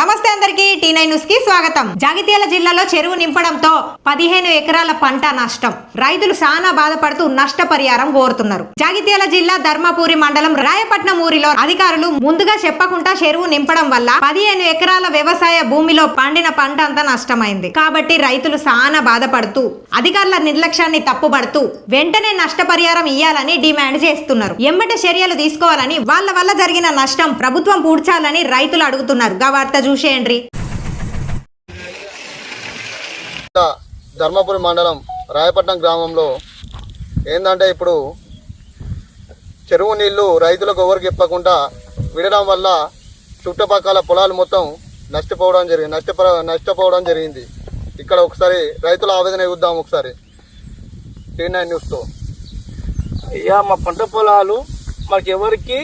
నమస్తే అందరికీ T nine న్యూస్కి స్వాగతం. జగిత్యాల జిల్లాలో చెరువు నింపడంతో పదిహేను ఎకరాల పంట నష్టం. రైతులు చాలా బాధపడుతూ నష్టపరిహారం కోరుతున్నారు. జగిత్యాల జిల్లా ధర్మపురి మండలం రాయపట్నం ఊరిలో అధికారులు ముందుగా చెప్పకుండా చెరువు నింపడం వల్ల పదిహేను ఎకరాల వ్యవసాయ భూమిలో పండిన పంట అంతా నష్టమైంది. కాబట్టి రైతులు చాలా బాధపడుతూ అధికారుల నిర్లక్ష్యాన్ని తప్పుపడుతూ వెంటనే నష్టపరిహారం ఇవ్వాలని డిమాండ్ చేస్తున్నారు. ఎంబటి చర్యలు తీసుకోవాలని వాళ్ళ వల్ల జరిగిన నష్టం ప్రభుత్వం పూడ్చాలని రైతులు అడుగుతున్నారు. గా చూసేయండి. ధర్మపురి మండలం రాయపట్నం గ్రామంలో ఏంటంటే ఇప్పుడు చెరువు నీళ్ళు రైతులకు ఎవరికి ఇప్పకుండా విడడం వల్ల చుట్టుపక్కల పొలాలు మొత్తం నష్టపోవడం జరిగింది నష్టపో నష్టపోవడం జరిగింది. ఇక్కడ ఒకసారి రైతుల ఆవేదన చూద్దాం ఒకసారి. టీ నైన్ న్యూస్తో. అయ్యా మా పంట పొలాలు మాకు ఎవరికి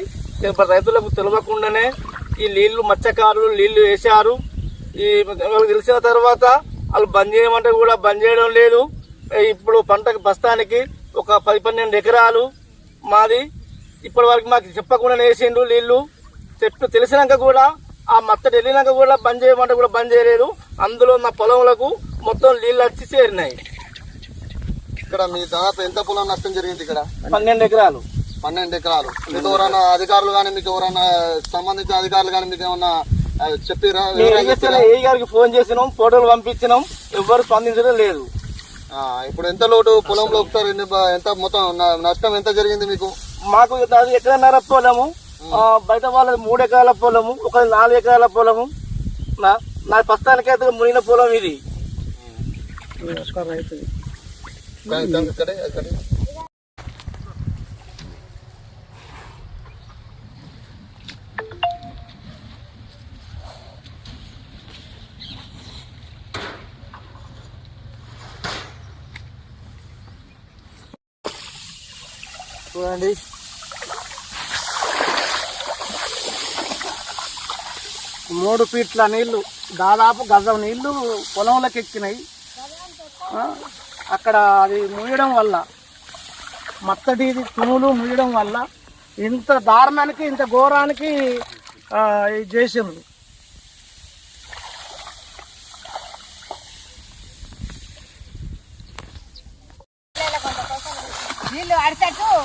రైతులకు తెలియకుండానే ఈ నీళ్ళు మత్స్యకారులు నీళ్ళు వేశారు. ఈ తెలిసిన తర్వాత వాళ్ళు బంద్ చేయమంటే కూడా బంద్ చేయడం లేదు. ఇప్పుడు పంటకు బస్తానికి ఒక పది పన్నెండు ఎకరాలు మాది. ఇప్పటి వరకు మాకు చెప్పకుండా వేసిండు నీళ్ళు. చెప్పి తెలిసినాక కూడా ఆ మత్తడి వెళ్ళినాక కూడా బంద్ చేయమంటే కూడా బంద్ చేయలేదు. అందులో నా పొలంలకు మొత్తం నీళ్ళు వచ్చి చేరినాయి. ఇక్కడ మీ దాదాపు ఎంత పొలం నష్టం జరిగింది ఇక్కడ? పన్నెండు ఎకరాలు. పన్నెండు ఎకరాలు. మీకు ఎవరైనా అధికారులు కానీ మీకు ఎవరైనా సంబంధించిన అధికారులు కానీ మీకు ఏమన్నా చెప్పిరా? ఏం గారికి ఫోన్ చేసినాం ఫోటోలు పంపించినాం ఎవ్వరు స్పందించడం లేదు. ఆ, ఇప్పుడు ఎంత లోటు? పొలంలో ఒకసారి ఎంత మొత్తం నష్టం ఎంత జరిగింది మీకు? మాకు అది ఎకరన్నర పొలము. ఆ, బయట వాళ్ళది మూడు ఎకరాల పొలము ఒక నాలుగు ఎకరాల పొలము. నా నా ప్రస్తుతానికైతే మునిగిన పొలం ఇది. చూడండి. మూడు ఫీట్ల నీళ్ళు దాదాపు గజం నీళ్ళు పొలంలోకి ఎక్కినాయి. అక్కడ అది ముయ్యడం వల్ల మత్తడి తుములు ముయ్యడం వల్ల ఇంత దారుణానికి ఇంత ఘోరానికి ఆ, ¿Qué es eso?